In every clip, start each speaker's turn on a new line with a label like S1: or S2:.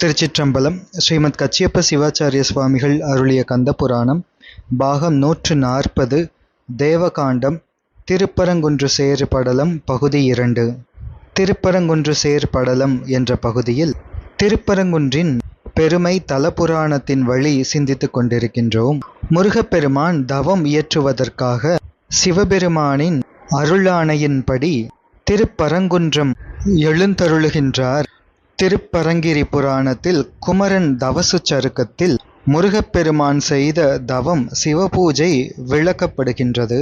S1: திருச்சிற்றம்பலம் ஸ்ரீமத் கச்சியப்ப சிவாச்சாரிய சுவாமிகள் அருளிய கந்த புராணம் பாகம் நூற்று நாற்பது தேவகாண்டம் திருப்பரங்குன்று சேறு படலம் பகுதி இரண்டு. திருப்பரங்குன்று சேர் படலம் என்ற பகுதியில் திருப்பரங்குன்றின் பெருமை தலபுராணத்தின் வழி சிந்தித்து கொண்டிருக்கின்றோம். முருகப்பெருமான் தவம் இயற்றுவதற்காக சிவபெருமானின் அருளாணையின்படி திருப்பரங்குன்றம் எழுந்தருளுகின்றார். திருப்பரங்கிரி புராணத்தில் குமரன் தவசு சருக்கத்தில் முருகப்பெருமான் செய்த தவம் சிவபூஜை விளக்கப்படுகின்றது.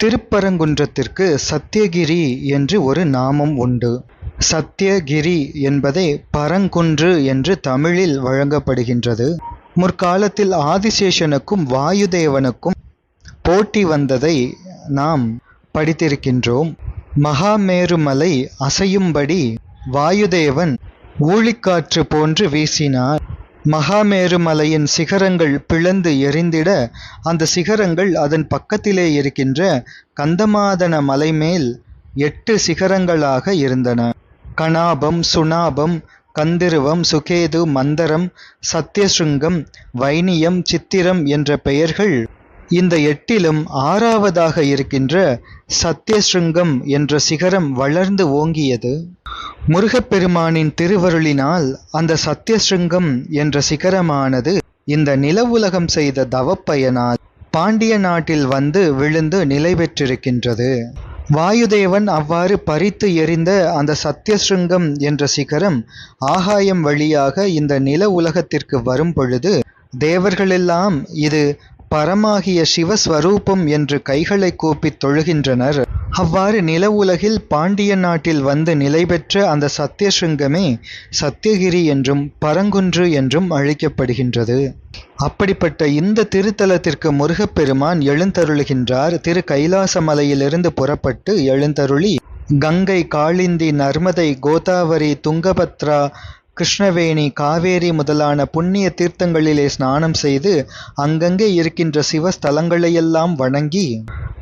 S1: திருப்பரங்குன்றத்திற்கு சத்தியகிரி என்று ஒரு நாமம் உண்டு. சத்தியகிரி என்பதே பரங்குன்று என்று தமிழில் வழங்கப்படுகின்றது. முற்காலத்தில் ஆதிசேஷனுக்கும் வாயுதேவனுக்கும் போட்டி வந்ததை நாம் படித்திருக்கின்றோம். மகாமேருமலை அசையும்படி வாயுதேவன் ஊழிக்காற்று போன்று வீசினார். மகாமேருமலையின் சிகரங்கள் பிளந்து எரிந்திட அந்த சிகரங்கள் அதன் பக்கத்திலே இருக்கின்ற கந்தமாதன மலை மேல் எட்டு சிகரங்களாக இருந்தன. கணாபம் சுனாபம் கந்திருவம் சுகேது மந்தரம் சத்தியசுங்கம் வைனியம் சித்திரம் என்ற பெயர்கள் இந்த எட்டிலும் ஆறாவதாக இருக்கின்ற சத்தியசிருங்கம் என்ற சிகரம் வளர்ந்து ஓங்கியது. முருகப்பெருமானின் திருவருளினால் அந்த சத்தியசிருங்கம் என்ற சிகரமானது இந்த நிலவுலகம் செய்த தவப்பயனால் பாண்டிய நாட்டில் வந்து விழுந்து நிலை பெற்றிருக்கின்றது. வாயுதேவன் அவ்வாறு பறித்து எறிந்த அந்த சத்தியசிருங்கம் என்ற சிகரம் ஆகாயம் வழியாக இந்த நில உலகத்திற்கு வரும் பொழுது தேவர்களெல்லாம் இது பரமாகிய சிவஸ்வரூபம் என்று கைகளை கூப்பித் தொழுகின்றனர். அவ்வாறு நில உலகில் பாண்டிய நாட்டில் வந்து நிலை பெற்ற அந்த சத்தியசுங்கமே சத்தியகிரி என்றும் பரங்குன்று என்றும் அழைக்கப்படுகின்றது. அப்படிப்பட்ட இந்த திருத்தலத்திற்கு முருகப்பெருமான் எழுந்தருளுகின்றார். திரு கைலாச மலையிலிருந்து புறப்பட்டு எழுந்தருளி கங்கை காளிந்தி நர்மதை கோதாவரி துங்கபத்ரா கிருஷ்ணவேணி காவேரி முதலான புண்ணிய தீர்த்தங்களிலே ஸ்நானம் செய்து அங்கங்கே இருக்கின்ற சிவஸ்தலங்களையெல்லாம் வணங்கி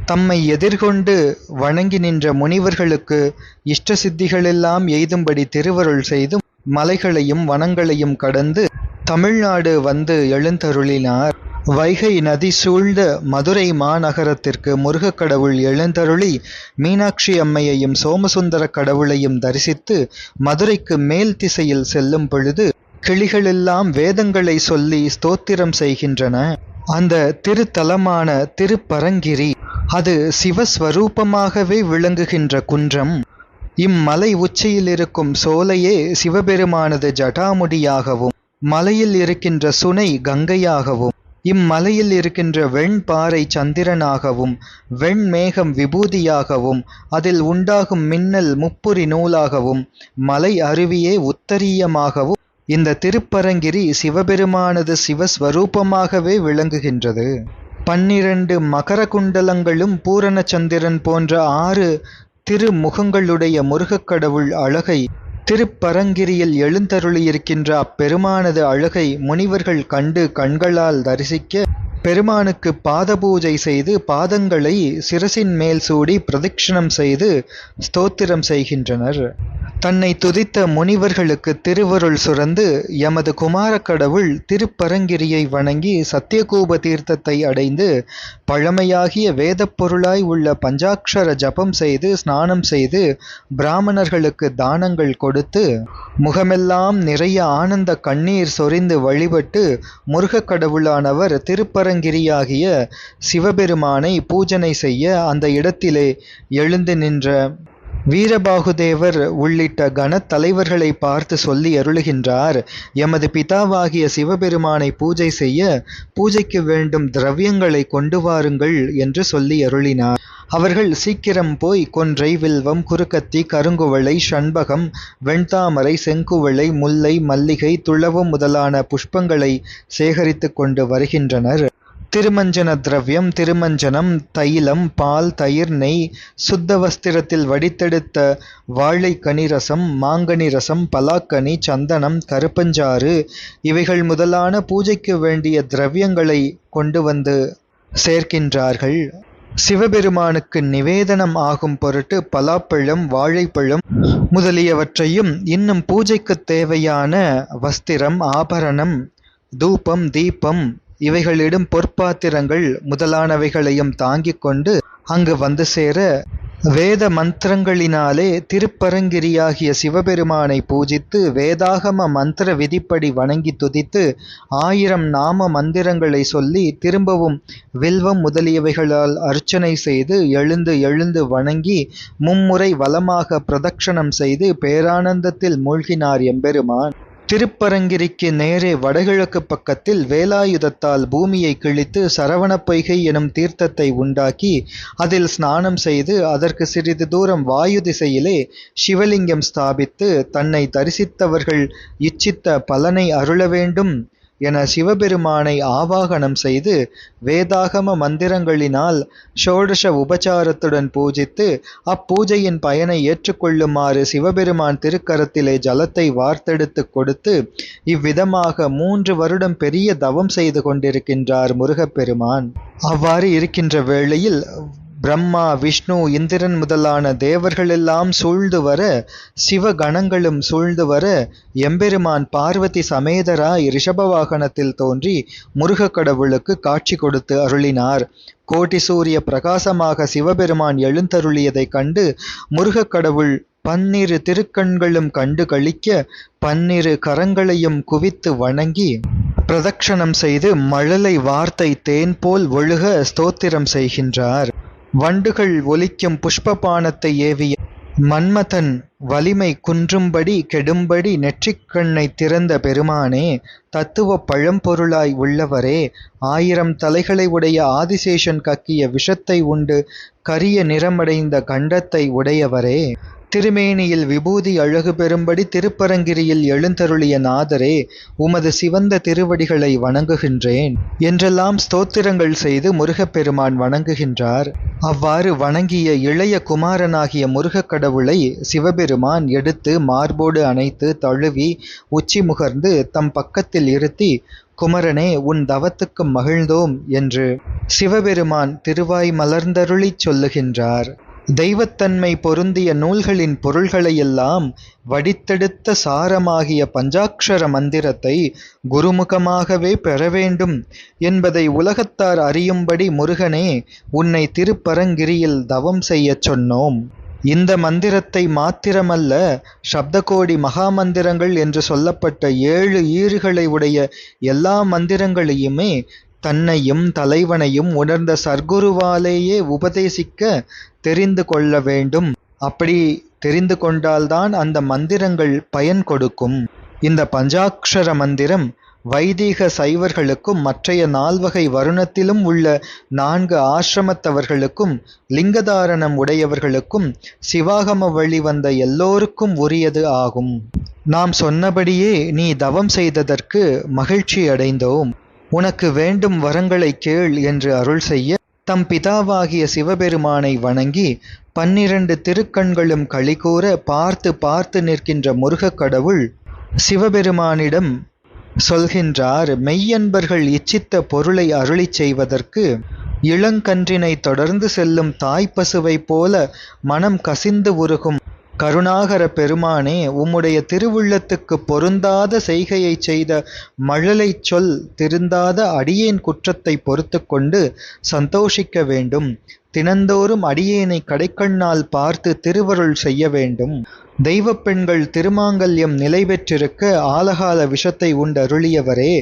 S1: தம்மை எதிர்கொண்டு வணங்கி நின்ற முனிவர்களுக்கு இஷ்ட சித்திகளெல்லாம் எய்தும்படி திருவருள் செய்து மலைகளையும் வனங்களையும் கடந்து தமிழ்நாடு வந்து எழுந்தருளினார். வைகை நதி சூழ்ந்த மதுரை மாநகரத்திற்கு முருகக் கடவுள் எழுந்தருளி மீனாட்சி அம்மையையும் சோமசுந்தர கடவுளையும் தரிசித்து மதுரைக்கு மேல் திசையில் செல்லும் பொழுது கிளிகளெல்லாம் வேதங்களை சொல்லி ஸ்தோத்திரம் செய்கின்றன. அந்த திருத்தலமான திருப்பரங்கிரி அது சிவஸ்வரூபமாகவே விளங்குகின்ற குன்றம். இம்மலை உச்சியில் இருக்கும் சோலையே சிவபெருமானது ஜடாமுடியாகவும் மலையில் இருக்கின்ற சுனை கங்கையாகவும் இம்மலையில் இருக்கின்ற வெண்பாறை சந்திரனாகவும் வெண்மேகம் விபூதியாகவும் அதில் உண்டாகும் மின்னல் முப்புரி நூலாகவும் மலை அருவியே உத்தரியமாகவும் இந்த திருப்பரங்கிரி சிவபெருமானது சிவஸ்வரூபமாகவே விளங்குகின்றது. பன்னிரண்டு மகர குண்டலங்களும் பூரண சந்திரன் போன்ற ஆறு திருமுகங்களுடைய முருகக்கடவுள் அழகை திருப்பரங்கிரியில் எழுந்தருளியிருக்கின்ற அப்பெருமானது அழகை முனிவர்கள் கண்டு கண்களால் தரிசிக்க பெருமானுக்கு பாத பூஜை செய்து பாதங்களை சிரசின் மேல் சூடி பிரதட்சிணம் செய்து ஸ்தோத்திரம் செய்கின்றனர். தன்னை துதித்த முனிவர்களுக்கு திருவருள் சுரந்து எமது குமார கடவுள் திருப்பரங்கிரியை வணங்கி சத்தியகூப தீர்த்தத்தை அடைந்து பழமையாகிய வேதப் பொருளாய் உள்ள பஞ்சாட்சர ஜபம் செய்து ஸ்நானம் செய்து பிராமணர்களுக்கு தானங்கள் கொடுத்து முகமெல்லாம் நிறைய ஆனந்த கண்ணீர் சொரிந்து வழிபட்டு முருகக் கடவுளானவர் திருப்பரங்கிரியாகிய சிவபெருமானை பூஜனை செய்ய அந்த இடத்திலே எழுந்து நின்ற வீரபாகுதேவர் உள்ளிட்ட கணத்தலைவர்களை பார்த்து சொல்லி அருளுகின்றார். எமது பிதாவாகிய சிவபெருமானை பூஜை செய்ய பூஜைக்கு வேண்டும் திரவியங்களை கொண்டு வாருங்கள் என்று சொல்லி அருளினார். அவர்கள் சீக்கிரம் போய் கொன்றை வில்வம் குறுக்கத்தி கருங்குவளை ஷண்பகம் வெண்தாமரை செங்குவளை முல்லை மல்லிகை துளவம் முதலான புஷ்பங்களை சேகரித்து கொண்டு வருகின்றனர். திருமஞ்சன திரவியம் திருமஞ்சனம் தைலம் பால் தயிர் நெய் சுத்த வஸ்திரத்தில் வடித்தெடுத்த வாழை கனிரசம் மாங்கனி ரசம் பலாக்கனி சந்தனம் கருப்பஞ்சாறு இவைகள் முதலான பூஜைக்கு வேண்டிய திரவியங்களை கொண்டு வந்து சேர்க்கின்றார்கள். சிவபெருமானுக்கு நிவேதனம் ஆகும் பொருட்டு பலாப்பழம் வாழைப்பழம் முதலியவற்றையும் இன்னும் பூஜைக்குத் தேவையான வஸ்திரம் ஆபரணம் தூபம் தீபம் இவைகளிடும் பொற்பாத்திரங்கள் முதலானவைகளையும் தாங்கிக் கொண்டு அங்கு வந்து சேர வேத மந்திரங்களினாலே திருப்பரங்கிரியாகிய சிவபெருமானை பூஜித்து வேதாகம மந்திர விதிப்படி வணங்கி துதித்து ஆயிரம் நாம மந்திரங்களை சொல்லி திரும்பவும் வில்வம் முதலியவைகளால் அர்ச்சனை செய்து எழுந்து எழுந்து வணங்கி மும்முறை வலமாக பிரதக்ஷணம் செய்து பேரானந்தத்தில் மூழ்கினார் எம்பெருமான். திருப்பரங்கிரிக்கு நேரே வடகிழக்கு பக்கத்தில் வேலாயுதத்தால் பூமியை கிழித்து சரவண பொய்கை எனும் தீர்த்தத்தை உண்டாக்கி அதில் ஸ்நானம் செய்து அதற்கு சிறிது தூரம் வாயு திசையிலே சிவலிங்கம் ஸ்தாபித்து தன்னை தரிசித்தவர்கள் இச்சித்த பலனை அருள வேண்டும். என சிவபெருமானை ஆவாகனம் செய்து வேதாகம மந்திரங்களினால் ஷோடஷ உபச்சாரத்துடன் பூஜித்து அப்பூஜையின் பயனை ஏற்றுக்கொள்ளுமாறு சிவபெருமான் திருக்கரத்திலே ஜலத்தை வார்த்தெடுத்து கொடுத்து இவ்விதமாக மூன்று வருடம் பெரிய தவம் செய்து கொண்டிருக்கின்றார் முருகப்பெருமான். அவ்வாறு இருக்கின்ற வேளையில் பிரம்மா விஷ்ணு இந்திரன் முதலான தேவர்களெல்லாம் சூழ்ந்து வர சிவகணங்களும் சூழ்ந்து வர எம்பெருமான் பார்வதி சமேதராய் ரிஷப வாகனத்தில் தோன்றி முருகக் கடவுளுக்கு காட்சி கொடுத்து அருளினார். கோட்டி சூரிய பிரகாசமாக சிவபெருமான் எழுந்தருளியதைக் கண்டு முருகக் கடவுள் பன்னிரு திருக்கண்களும் கண்டு கழிக்க பன்னிரு கரங்களையும் குவித்து வணங்கி பிரதக்ஷணம் செய்து மழலை வார்த்தை தேன் போல் ஒழுக ஸ்தோத்திரம் செய்கின்றார். வண்டுகள் ஒலிக்கும் புஷ்பபானத்தை ஏவிய மன்மதன் வலிமை குன்றும்படி கெடும்படி நெற்றிக்கண்ணை திறந்த பெருமானே தத்துவ பழம்பொருளாய் உள்ளவரே ஆயிரம் தலைகளை உடைய ஆதிசேஷன் கக்கிய விஷத்தை உண்டு கரிய நிறமடைந்த கண்டத்தை உடையவரே. திருமேனியில் விபூதி அழகு பெறும்படி திருப்பரங்கிரியில் எழுந்தருளிய நாதரே உமது சிவந்த திருவடிகளை வணங்குகின்றேன். என்றெல்லாம் ஸ்தோத்திரங்கள் செய்து முருகப்பெருமான் வணங்குகின்றார். அவ்வாறு வணங்கிய இளைய குமாரனாகிய முருகக் கடவுளை சிவபெருமான் எடுத்து மார்போடு அணைத்து தழுவி உச்சி முகர்ந்து தம் பக்கத்தில் இருத்தி குமரனே உன் தவத்துக்கு மகிழ்ந்தோம் என்று சிவபெருமான் திருவாய் மலர்ந்தருளிச் சொல்லுகின்றார். தெய்வத்தன்மை பொருந்திய நூல்களின் பொருள்களையெல்லாம் வடித்தெடுத்த சாரமாகிய பஞ்சாக்ஷர மந்திரத்தை குருமுகமாகவே பெற வேண்டும் என்பதை உலகத்தார் அறியும்படி முருகனே உன்னை திருப்பரங்கிரியில் தவம் செய்யச் சொன்னோம். இந்த மந்திரத்தை மாத்திரமல்ல சப்தகோடி மகாமந்திரங்கள் என்று சொல்லப்பட்ட ஏழு ஈறுகளை உடைய எல்லா மந்திரங்களையுமே தன்னையும் தலைவனையும் உணர்ந்த சர்க்குருவாலேயே உபதேசிக்க தெரிந்து கொள்ள வேண்டும். அப்படி தெரிந்து கொண்டால்தான் அந்த மந்திரங்கள் பயன் கொடுக்கும். இந்த பஞ்சாக்ஷர மந்திரம் வைதீக சைவர்களுக்கும் மற்றைய நால்வகை வருணத்திலும் உள்ள நான்கு ஆசிரமத்தவர்களுக்கும் லிங்கதாரணம் உடையவர்களுக்கும் சிவாகம வழி வந்த எல்லோருக்கும் உரியது ஆகும். நாம் சொன்னபடியே நீ தவம் செய்ததற்கு மகிழ்ச்சி அடைந்தோம் உனக்கு வேண்டும் வரங்களை கேள் என்று அருள் செய்ய தம் பிதாவாகிய சிவபெருமானை வணங்கி பன்னிரண்டு திருக்கண்களும் களிகூற பார்த்து பார்த்து நிற்கின்ற முருகக் கடவுள் சிவபெருமானிடம் சொல்கின்றார் மெய்யன்பர்கள் இச்சித்த பொருளை அருளிச் செய்வதற்கு இளங்கன்றினை தொடர்ந்து செல்லும் தாய்ப்பசுவை போல மனம் கசிந்து உருகும் கருணாகர பெருமானே உம்முடைய திருவுள்ளத்துக்கு பொருந்தாத செய்கையைச் செய்த மழலைச் சொல் திருந்தாத அடியேன் குற்றத்தை பொறுத்து கொண்டு சந்தோஷிக்க வேண்டும். தினந்தோறும் அடியேனை கடைக்கண்ணால் பார்த்து திருவருள் செய்ய வேண்டும். தெய்வப் பெண்கள் திருமாங்கல்யம் நிலை பெற்றிருக்க ஆலகால விஷத்தை உண்டருளியவரே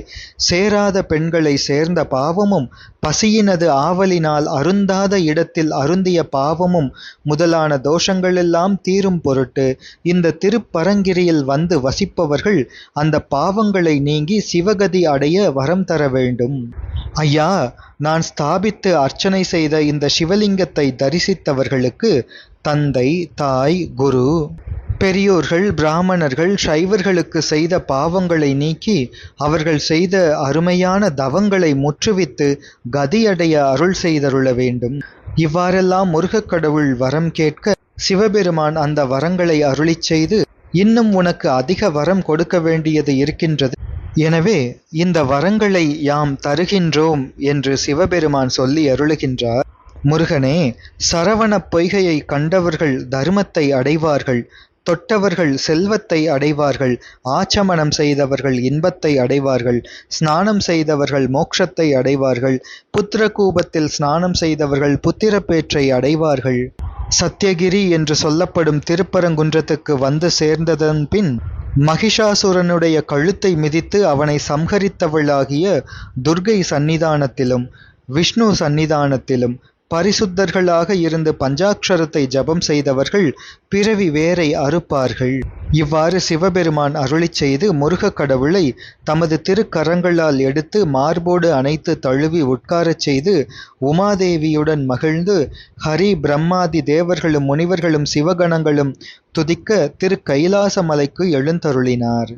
S1: சேராத பெண்களை சேர்ந்த பாவமும் பசியினது ஆவலினால் அருந்தாத இடத்தில் அருந்திய பாவமும் முதலான தோஷங்களெல்லாம் தீரும் பொருட்டு இந்த திருப்பரங்கிரியில் வந்து வசிப்பவர்கள் அந்த பாவங்களை நீங்கி சிவகதி அடைய வரம் தர வேண்டும். ஐயா நான் ஸ்தாபித்து அர்ச்சனை செய்த இந்த சிவலிங்கத்தை தரிசித்தவர்களுக்கு தந்தை தாய் குரு. பெரியோர்கள் பிராமணர்கள் சைவர்களுக்கு செய்த பாவங்களை நீக்கி அவர்கள் செய்த அருமையான தவங்களை முற்றுவித்து கதியடைய அருள் செய்தருள வேண்டும். இவ்வாறெல்லாம் முருகக் கடவுள் வரம் கேட்க சிவபெருமான் அந்த வரங்களை அருளிச் செய்து இன்னும் உனக்கு அதிக வரம் கொடுக்க வேண்டியது இருக்கின்றது. எனவே இந்த வரங்களை யாம் தருகின்றோம் என்று சிவபெருமான் சொல்லி அருளுகின்றார். முருகனே சரவணப் பொய்கையை கண்டவர்கள் தருமத்தை அடைவார்கள் தொட்டவர்கள் செல்வத்தை அடைவார்கள் ஆச்சமனம் செய்தவர்கள் இன்பத்தை அடைவார்கள் ஸ்நானம் செய்தவர்கள் மோட்சத்தை அடைவார்கள் புத்திரகூபத்தில் ஸ்நானம் செய்தவர்கள் புத்திரப்பேற்றை அடைவார்கள். சத்தியகிரி என்று சொல்லப்படும் திருப்பரங்குன்றத்துக்கு வந்து சேர்ந்ததன் பின் மகிஷாசுரனுடைய கழுத்தை மிதித்து அவனை சம்ஹரித்தவளாகிய துர்கை சந்நிதானத்திலும் விஷ்ணு சந்நிதானத்திலும் பரிசுத்தர்களாக இருந்து பஞ்சாட்சரத்தை ஜபம் செய்தவர்கள் பிறவி வேரை அறுப்பார்கள். இவ்வாறு சிவபெருமான் அருளிச் செய்து முருகக் கடவுளை தமது திருக்கரங்களால் எடுத்து மார்போடு அணைத்து தழுவி உட்காரச் செய்து உமாதேவியுடன் மகிழ்ந்து ஹரி பிரம்மாதி தேவர்களும் முனிவர்களும் சிவகணங்களும் துதிக்க திரு கைலாச மலைக்கு எழுந்தருளினார்.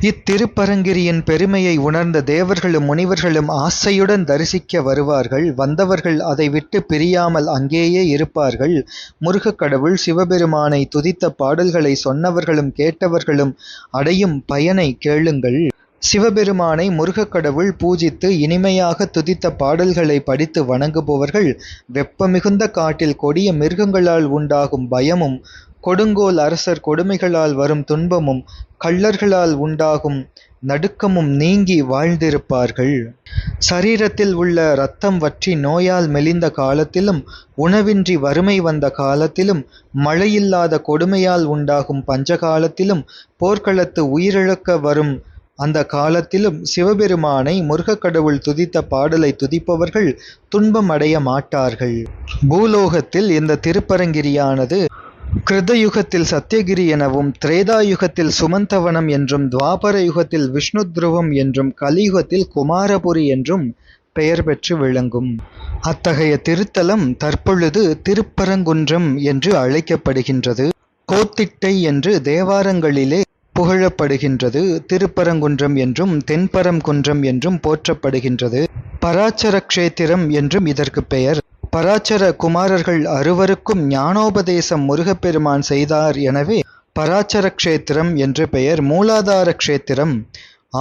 S1: இத்திருப்பரங்கிரியின் பெருமையை உணர்ந்த தேவர்களும் முனிவர்களும் ஆசையுடன் தரிசிக்க வருவார்கள். வந்தவர்கள் அதை விட்டு பிரியாமல் அங்கேயே இருப்பார்கள். முருகக் கடவுள் சிவபெருமானை துதித்த பாடல்களை சொன்னவர்களும் கேட்டவர்களும் அடையும் பயனை கேளுங்கள். சிவபெருமானை முருகக் கடவுள் பூஜித்து இனிமையாக துதித்த பாடல்களை படித்து வணங்குபவர்கள் வெப்பமிகுந்த காட்டில் கொடிய மிருகங்களால் உண்டாகும் பயமும் கொடுங்கோல் அரசர் கொடுமைகளால் வரும் துன்பமும் கள்ளர்களால் உண்டாகும் நடுக்கமும் நீங்கி வாழ்ந்திருப்பார்கள். சரீரத்தில் உள்ள இரத்தம் வற்றி நோயால் மெலிந்த காலத்திலும் உணவின்றி வறுமை வந்த காலத்திலும் மழையில்லாத கொடுமையால் உண்டாகும் பஞ்சகாலத்திலும் போர்க்களத்து உயிரிழக்க வரும் அந்த காலத்திலும் சிவபெருமானை முருகக் கடவுள் துதித்த பாடலை துதிப்பவர்கள் துன்பம் அடைய மாட்டார்கள். பூலோகத்தில் இந்த திருப்பரங்கிரியானது கிருதயுகத்தில் சத்தியகிரி எனவும் திரேதாயுகத்தில் சுமந்தவனம் என்றும் துவாபர யுகத்தில் விஷ்ணு துருவம் என்றும் கலியுகத்தில் குமாரபுரி என்றும் பெயர் பெற்று விளங்கும். அத்தகைய திருத்தலம் தற்பொழுது திருப்பரங்குன்றம் என்று அழைக்கப்படுகின்றது. கோத்திட்டை என்று தேவாரங்களிலே புகழப்படுகின்றது. திருப்பரங்குன்றம் என்றும் தென்பரங்குன்றம் என்றும் போற்றப்படுகின்றது. பராச்சர க்ஷேத்திரம் என்றும் இதற்கு பெயர். பராச்சர குமாரர்கள் அறுவருக்கும் ஞானோபதேசம் முருகப்பெருமான் செய்தார் எனவே பராச்சர க்ஷேத்திரம் என்று பெயர். மூலாதார க்ஷேத்திரம்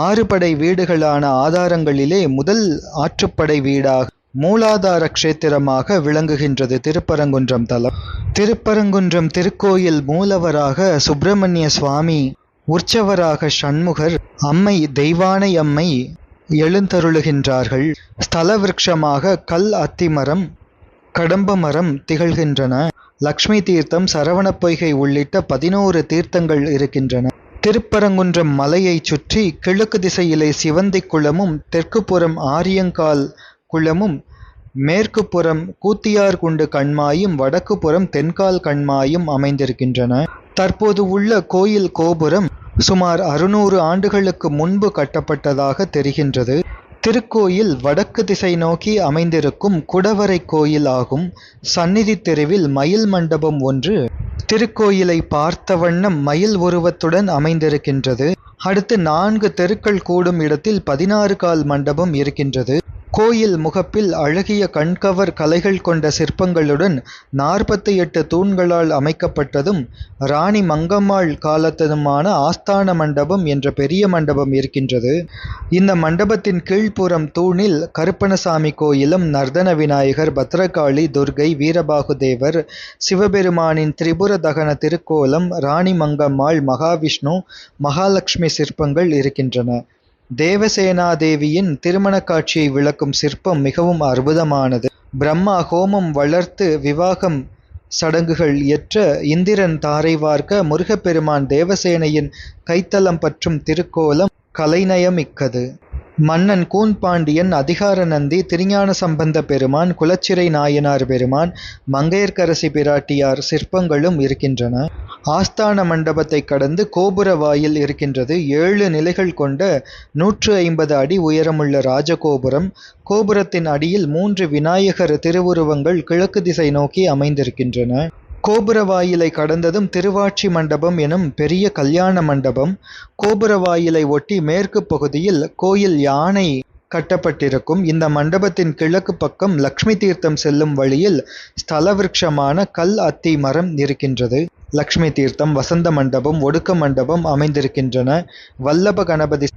S1: ஆறு படை வீடுகளான ஆதாரங்களிலே முதல் ஆற்றுப்படை வீடாக மூலாதார க்ஷேத்திரமாக விளங்குகின்றது. திருப்பரங்குன்றம் தலம். திருப்பரங்குன்றம் திருக்கோயில் மூலவராக சுப்பிரமணிய சுவாமி உற்சவராக சண்முகர் அம்மை தெய்வானை அம்மை எழுந்தருளுகின்றார்கள். ஸ்தல விருட்சமாக கல் அத்திமரம் கடம்ப மரம் திகழ்கின்றன. லக்ஷ்மி தீர்த்தம் சரவணப் பொய்கை உள்ளிட்ட பதினோரு தீர்த்தங்கள் இருக்கின்றன. திருப்பரங்குன்றம் மலையைச் சுற்றி கிழக்கு திசையிலே சிவந்தி குளமும் தெற்கு புறம் ஆரியங்கால் குளமும் மேற்கு புறம் கூத்தியார்குண்டு கண்மாயும் வடக்கு புறம் தென்கால் கண்மாயும் அமைந்திருக்கின்றன. தற்போது உள்ள கோயில் கோபுரம் சுமார் அறுநூறு ஆண்டுகளுக்கு முன்பு கட்டப்பட்டதாக தெரிகின்றது. திருக்கோயில் வடக்கு திசை நோக்கி அமைந்திருக்கும் குடவரை கோயில் ஆகும். சந்நிதி தெருவில் மயில் மண்டபம் ஒன்று. திருக்கோயிலை பார்த்த வண்ணம் மயில் உருவத்துடன் அமைந்திருக்கின்றது. அடுத்து நான்கு தெருக்கள் கூடும் இடத்தில் பதினாறு கால் மண்டபம் இருக்கின்றது. கோயில் முகப்பில் அழகிய கண்கவர் கலைகள் கொண்ட சிற்பங்களுடன் நாற்பத்தி எட்டு தூண்களால் அமைக்கப்பட்டதும் ராணி மங்கம்மாள் காலத்ததுமான ஆஸ்தான மண்டபம் என்ற பெரிய மண்டபம் இருக்கின்றது. இந்த மண்டபத்தின் கீழ்ப்புறம் தூணில் கருப்பணசாமி கோயிலும் நர்தன விநாயகர் பத்ரகாளி துர்கை வீரபாகுதேவர் சிவபெருமானின் திரிபுர தகன திருக்கோலம் ராணி மங்கம்மாள் மகாவிஷ்ணு மகாலட்சுமி சிற்பங்கள் இருக்கின்றன. தேவசேனாதேவியின் திருமண காட்சியை விளக்கும் சிற்பம் மிகவும் அற்புதமானது. பிரம்மா ஹோமம் வளர்த்து விவாகம் சடங்குகள் எற்ற இந்திரன் தாரை வார்க்க முருகப்பெருமான் தேவசேனையின் கைத்தலம் பற்றும் திருக்கோலம் கலைநயமிக்கது. மன்னன் கூன்பாண்டியன் அதிகார நந்தி திருஞான சம்பந்த பெருமான் குலச்சிறை நாயனார் பெருமான் மங்கையர்க்கரசி பிராட்டியார் சிற்பங்களும் இருக்கின்றன. ஆஸ்தான மண்டபத்தை கடந்து கோபுர வாயில் இருக்கின்றது. ஏழு நிலைகள் கொண்ட நூற்று ஐம்பது அடி உயரமுள்ள ராஜகோபுரம் கோபுரத்தின் அடியில் மூன்று விநாயகர் திருவுருவங்கள் கிழக்கு திசை நோக்கி அமைந்திருக்கின்றன. கோபுர வாயிலை கடந்ததும் திருவாட்சி மண்டபம் எனும் பெரிய கல்யாண மண்டபம் கோபுர வாயிலை ஒட்டி மேற்கு பகுதியில் கோயில் யானை கட்டப்பட்டிருக்கும். இந்த மண்டபத்தின் கிழக்கு பக்கம் லக்ஷ்மி தீர்த்தம் செல்லும் வழியில் ஸ்தல விருட்சமான கல் அத்தி மரம் இருக்கின்றது. லக்ஷ்மி தீர்த்தம் வசந்த மண்டபம் ஒடுக்க மண்டபம் அமைந்திருக்கின்றன. வல்லப கணபதி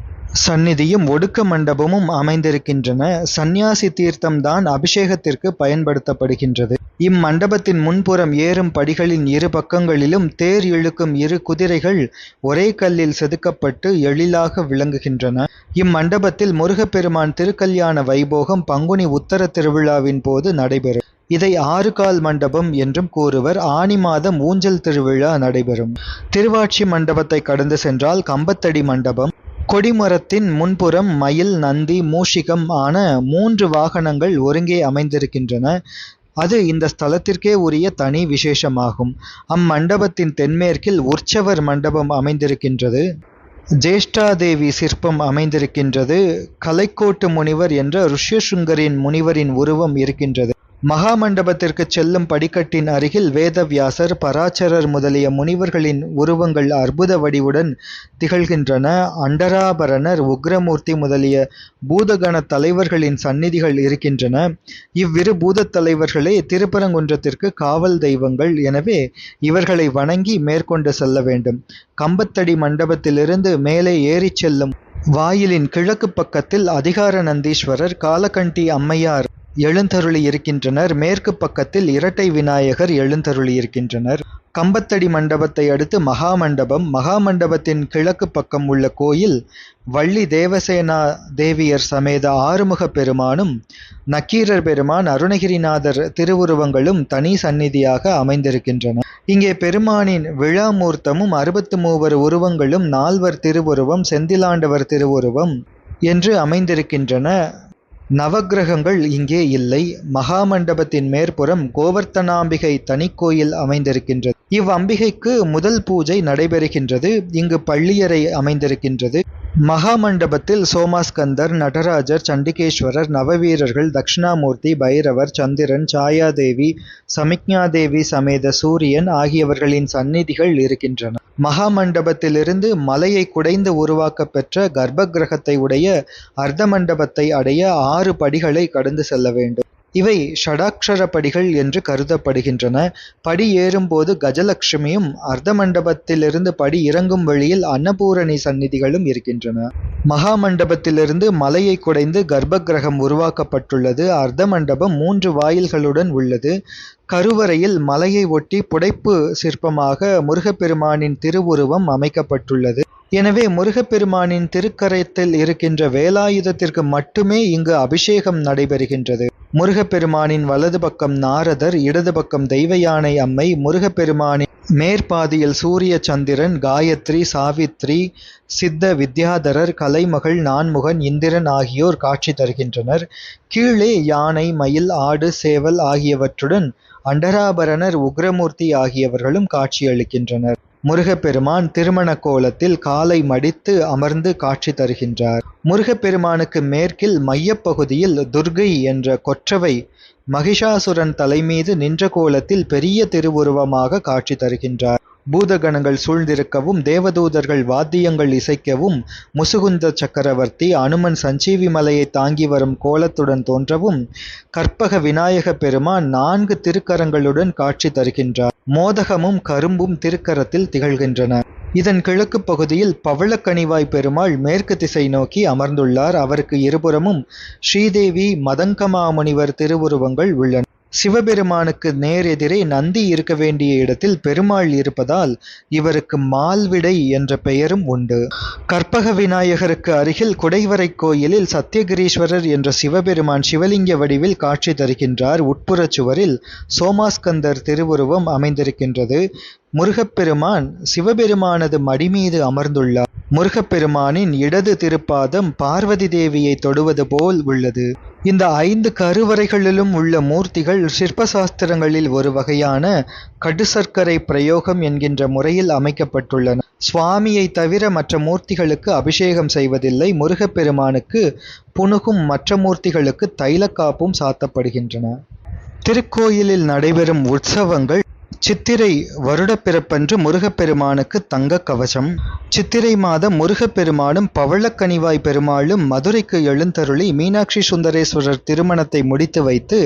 S1: சந்நிதியும் ஒடுக்க மண்டபமும் அமைந்திருக்கின்றன. சந்நியாசி தீர்த்தம் தான் அபிஷேகத்திற்கு பயன்படுத்தப்படுகின்றது. இம்மண்டபத்தின் முன்புறம் ஏறும் படிகளின் இரு பக்கங்களிலும் தேர் இழுக்கும் இரு குதிரைகள் ஒரே கல்லில் செதுக்கப்பட்டு எழிலாக விளங்குகின்றன. இம்மண்டபத்தில் முருகப்பெருமான் திருக்கல்யாண வைபோகம் பங்குனி உத்தர திருவிழாவின் போது நடைபெறும். இதை ஆறு கால் மண்டபம் என்றும் கூறுவர். ஆனி மாதம் ஊஞ்சல் திருவிழா நடைபெறும். திருவாட்சி மண்டபத்தை கடந்து சென்றால் கம்பத்தடி மண்டபம். கொடிமரத்தின் முன்புறம் மயில் நந்தி மூஷிகம் ஆன மூன்று வாகனங்கள் ஒருங்கே அமைந்திருக்கின்றன. அது இந்த ஸ்தலத்திற்கே உரிய தனி விசேஷமாகும். அம்மண்டபத்தின் தென்மேற்கில் உற்சவர் மண்டபம் அமைந்திருக்கின்றது. ஜேஷ்டாதேவி சிற்பம் அமைந்திருக்கின்றது. கலைக்கோட்டு முனிவர் என்ற ருஷ்யசுங்கரின் முனிவரின் உருவம் இருக்கின்றது. மகாமண்டபத்திற்கு செல்லும் படிக்கட்டின் அருகில் வேதவியாசர் பராச்சரர் முதலிய முனிவர்களின் உருவங்கள் அற்புத வடிவுடன் திகழ்கின்றன. அண்டராபரணர் உக்ரமூர்த்தி முதலிய பூதகண தலைவர்களின் சந்நிதிகள் இருக்கின்றன. இவ்விரு பூதத் தலைவர்களே திருப்பரங்குன்றத்திற்கு காவல் தெய்வங்கள். எனவே இவர்களை வணங்கி மேற்கொண்டு செல்ல வேண்டும். கம்பத்தடி மண்டபத்திலிருந்து மேலே ஏறிச் செல்லும் வாயிலின் கிழக்கு பக்கத்தில் அதிகார நந்தீஸ்வரர் காலகண்டி அம்மையார் எழுந்தருளி இருக்கின்றனர். மேற்கு பக்கத்தில் இரட்டை விநாயகர் எழுந்தருளி இருக்கின்றனர். கம்பத்தடி மண்டபத்தை அடுத்து மகாமண்டபம். மகாமண்டபத்தின் கிழக்கு பக்கம் உள்ள கோயில் வள்ளி தேவசேனா தேவியர் சமேத ஆறுமுக பெருமானும் நக்கீரர் பெருமான் அருணகிரிநாதர் திருவுருவங்களும் தனி சந்நிதியாக அமைந்திருக்கின்றன. இங்கே பெருமானின் விழாமூர்த்தமும் அறுபத்து மூவர் உருவங்களும் நால்வர் திருவுருவம் செந்திலாண்டவர் திருவுருவம் என்று அமைந்திருக்கின்றன. நவக்கிரகங்கள் இங்கே இல்லை. மகாமண்டபத்தின் மேற்புறம் கோவர்த்தனாம்பிகை தனிக்கோயில் அமைந்திருக்கின்றது. இவ்வம்பிகைக்கு முதல் பூஜை நடைபெறுகின்றது. இங்கு பள்ளியறை அமைந்திருக்கின்றது. மகாமண்டபத்தில் சோமாஸ்கந்தர் நடராஜர் சண்டிகேஸ்வரர் நவவீரர்கள் தட்சிணாமூர்த்தி பைரவர் சந்திரன் சாயாதேவி சமிக்ஞாதேவி சமேத சூரியன் ஆகியவர்களின் சந்நிதிகள் இருக்கின்றன. மகாமண்டபத்திலிருந்து மலையை குடைந்து உருவாக்கப் பெற்ற கர்ப்ப கிரகத்தை உடைய அர்த்த மண்டபத்தை அடைய ஆறு படிகளை கடந்து செல்ல வேண்டும். இவை ஷடாக்ஷர படிகள் என்று கருதப்படுகின்றன. படி ஏறும்போது கஜலட்சுமியும் அர்த்த மண்டபத்திலிருந்து படி இறங்கும் வழியில் அன்னபூரணி சந்நிதிகளும் இருக்கின்றன. மகாமண்டபத்திலிருந்து மலையை குடைந்து கர்ப்ப கிரகம் உருவாக்கப்பட்டுள்ளது. அர்த்த மண்டபம் மூன்று வாயில்களுடன் உள்ளது. கருவறையில் மலையை ஒட்டி புடைப்பு சிற்பமாக முருகப்பெருமானின் திருவுருவம் அமைக்கப்பட்டுள்ளது. எனவே முருகப்பெருமானின் திருக்கரத்தில் இருக்கின்ற வேலாயுதத்திற்கு மட்டுமே இங்கு அபிஷேகம் நடைபெறுகின்றது. முருகப்பெருமானின் வலது பக்கம் நாரதர் இடது பக்கம் தெய்வ யானை அம்மை முருகப்பெருமானின் மேற்பாதியில் சூரிய சந்திரன் காயத்ரி சாவித்ரி சித்த வித்யாதரர் கலைமகள் நான்முகன் இந்திரன் ஆகியோர் காட்சி தருகின்றனர். கீழே யானை மயில் ஆடு சேவல் ஆகியவற்றுடன் அண்டராபரணர் உக்ரமூர்த்தி ஆகியவர்களும் காட்சியளிக்கின்றனர் முருகப்பெருமான் திருமண கோலத்தில் காலை மடித்து அமர்ந்து காட்சி தருகின்றார். முருகப்பெருமானுக்கு மேற்கில் மையப்பகுதியில் துர்கை என்ற கொற்றவை மகிஷாசுரன் தலைமீது நின்ற கோலத்தில் பெரிய திருவுருவமாக காட்சி தருகின்றார். பூதகணங்கள் சூழ்ந்திருக்கவும் தேவதூதர்கள் வாத்தியங்கள் இசைக்கவும் முசுகுந்த சக்கரவர்த்தி அனுமன் சஞ்சீவி மலையை தாங்கி வரும் கோலத்துடன் தோன்றவும் கற்பக விநாயக பெருமான் நான்கு திருக்கரங்களுடன் காட்சி தருகின்றார். மோதகமும் கரும்பும் திருக்கரத்தில் திகழ்கின்றன. இதன் கிழக்கு பகுதியில் பவளக்கணிவாய் பெருமாள் மேற்கு திசை நோக்கி அமர்ந்துள்ளார். அவருக்கு இருபுறமும் ஸ்ரீதேவி மதங்கமாமுனிவர் திருவுருவங்கள் உள்ளன. சிவபெருமானுக்கு நேர் எதிரே நந்தி இருக்க வேண்டிய இடத்தில் பெருமாள் இருப்பதால் இவருக்கு மால்விடை என்ற பெயரும் உண்டு. கற்பக விநாயகருக்கு அருகில் குடைவரை கோயிலில் சத்தியகிரீஸ்வரர் என்ற சிவபெருமான் சிவலிங்க வடிவில் காட்சி தருகின்றார். உட்புறச் சுவரில் சோமாஸ்கந்தர் திருவுருவம் அமைந்திருக்கின்றது. முருகப்பெருமான் சிவபெருமானது மடி மீது அமர்ந்துள்ளார். முருகப்பெருமானின் இடது திருப்பாதம் பார்வதி தேவியை தொடுவது போல் உள்ளது. இந்த ஐந்து கருவறைகளிலும் உள்ள மூர்த்திகள் சிற்பசாஸ்திரங்களில் ஒரு வகையான கடுசர்க்கரை பிரயோகம் என்கின்ற முறையில் அமைக்கப்பட்டுள்ளன. சுவாமியை தவிர மற்ற மூர்த்திகளுக்கு அபிஷேகம் செய்வதில்லை. முருகப்பெருமானுக்கு புனுகும் மற்ற மூர்த்திகளுக்கு தைலக்காப்பும் சாத்தப்படுகின்றன. திருக்கோயிலில் நடைபெறும் உற்சவங்கள் சித்திரை வருடப்பிறப்பன்று முருகப்பெருமானுக்கு தங்க கவசம். சித்திரை மாதம் முருகப்பெருமானும் பவளக்கனிவாய் பெருமாளும் மதுரைக்கு எழுந்தருளி மீனாட்சி சுந்தரேஸ்வரர் திருமணத்தை முடித்து வைத்து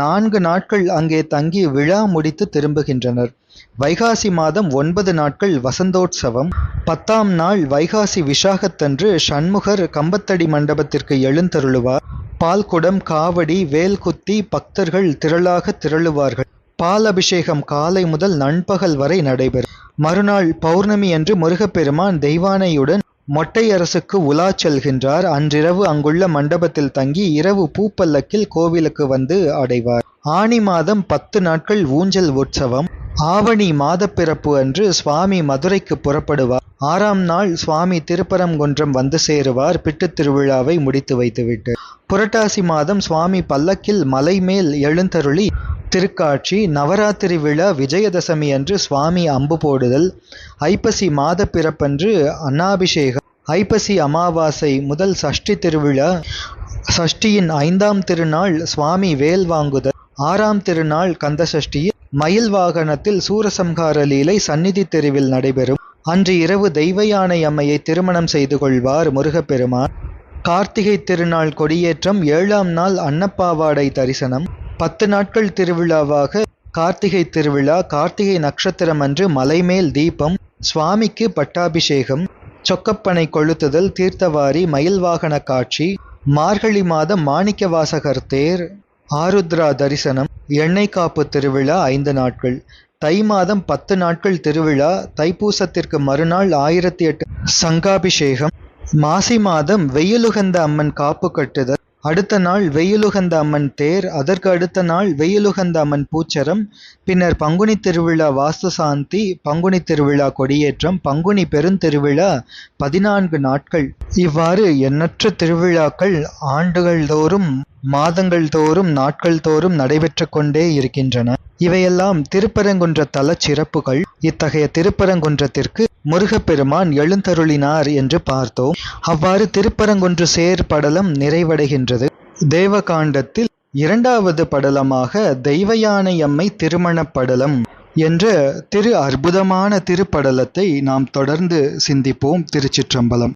S1: நான்கு நாட்கள் அங்கே தங்கி விழா முடித்து திரும்புகின்றனர். வைகாசி மாதம் ஒன்பது நாட்கள் வசந்தோற்சவம். பத்தாம் நாள் வைகாசி விசாகத்தன்று சண்முகர் கம்பத்தடி மண்டபத்திற்கு எழுந்தருளுவார். பால்குடம் காவடி வேல்குத்தி பக்தர்கள் திரளாக திரளுவார்கள். பால் அபிஷேகம் காலை முதல் நண்பகல் வரை நடைபெறும். மறுநாள் பௌர்ணமி அன்று முருகப்பெருமான் தெய்வானையுடன் மொட்டை அரசுக்கு உலா செல்கின்றார். அன்றிரவு அங்குள்ள மண்டபத்தில் தங்கி இரவு பூப்பல்லக்கில் கோவிலுக்கு வந்து அடைவார். ஆனி மாதம் பத்து நாட்கள் ஊஞ்சல் உற்சவம். ஆவணி மாதப்பிறப்பு அன்று சுவாமி மதுரைக்கு புறப்படுவார். ஆறாம் நாள் சுவாமி திருப்பரங்குன்றம் வந்து சேருவார். பிட்டு திருவிழாவை முடித்து வைத்துவிட்டு. புரட்டாசி மாதம் சுவாமி பல்லக்கில் மலை மேல் எழுந்தருளி திருக்காட்சி நவராத்திரி விழா விஜயதசமி அன்று சுவாமி அம்பு போடுதல் ஐப்பசி மாத பிறப்பன்று அன்னாபிஷேகம் ஐப்பசி அமாவாசை முதல் சஷ்டி திருவிழா சஷ்டியின் ஐந்தாம் திருநாள் சுவாமி வேல் வாங்குதல் ஆறாம் திருநாள் கந்தசஷ்டியில் மயில் வாகனத்தில் சூரசம்ஹார லீலை சந்நிதி தெருவில் நடைபெறும். அன்று இரவு தெய்வ யானை அம்மையை திருமணம் செய்து கொள்வார் முருகப்பெருமான். கார்த்திகை திருநாள் கொடியேற்றம் ஏழாம் நாள் அன்னப்பாவாடை தரிசனம். பத்து நாட்கள் திருவிழாவாக கார்த்திகை திருவிழா கார்த்திகை நட்சத்திரம் அன்று மலைமேல் தீபம் சுவாமிக்கு பட்டாபிஷேகம் சொக்கப்பனை கொளுத்துதல் தீர்த்தவாரி மயில் வாகன காட்சி மார்கழி மாதம் மாணிக்க வாசகர் தேர் ஆருத்ரா தரிசனம் எண்ணெய் காப்பு திருவிழா ஐந்து நாட்கள். தை மாதம் பத்து நாட்கள் திருவிழா தைப்பூசத்திற்கு மறுநாள் ஆயிரத்தி எட்டு. சங்காபிஷேகம். மாசி மாதம் வெயிலுகந்த அம்மன் காப்பு கட்டுதல். அடுத்த நாள் வெயிலுகந்த அம்மன் தேர் அதற்கு அடுத்த நாள் வெயிலுகந்த அம்மன் பூச்சரம். பின்னர் பங்குனி திருவிழா வாஸ்து சாந்தி பங்குனி திருவிழா கொடியேற்றம் பங்குனி பெருந்திருவிழா பதினான்கு நாட்கள். இவ்வாறு எண்ணற்ற திருவிழாக்கள் ஆண்டுகள் தோறும் மாதங்கள் தோறும் நாட்கள் தோறும் நடைபெற்று கொண்டே இருக்கின்றன. இவையெல்லாம் திருப்பரங்குன்ற தல சிறப்புகள். இத்தகைய திருப்பரங்குன்றத்திற்கு முருகப்பெருமான் எழுந்தருளினார் என்று பார்த்தோம். அவ்வாறு திருப்பரங்குன்று சேர் படலம் நிறைவடைகின்றது. தேவகாண்டத்தில் இரண்டாவது படலமாக தெய்வயானை அம்மை படலம் என்ற திரு அற்புதமான திருப்படலத்தை நாம் தொடர்ந்து சிந்திப்போம். திருச்சிற்றம்பலம்.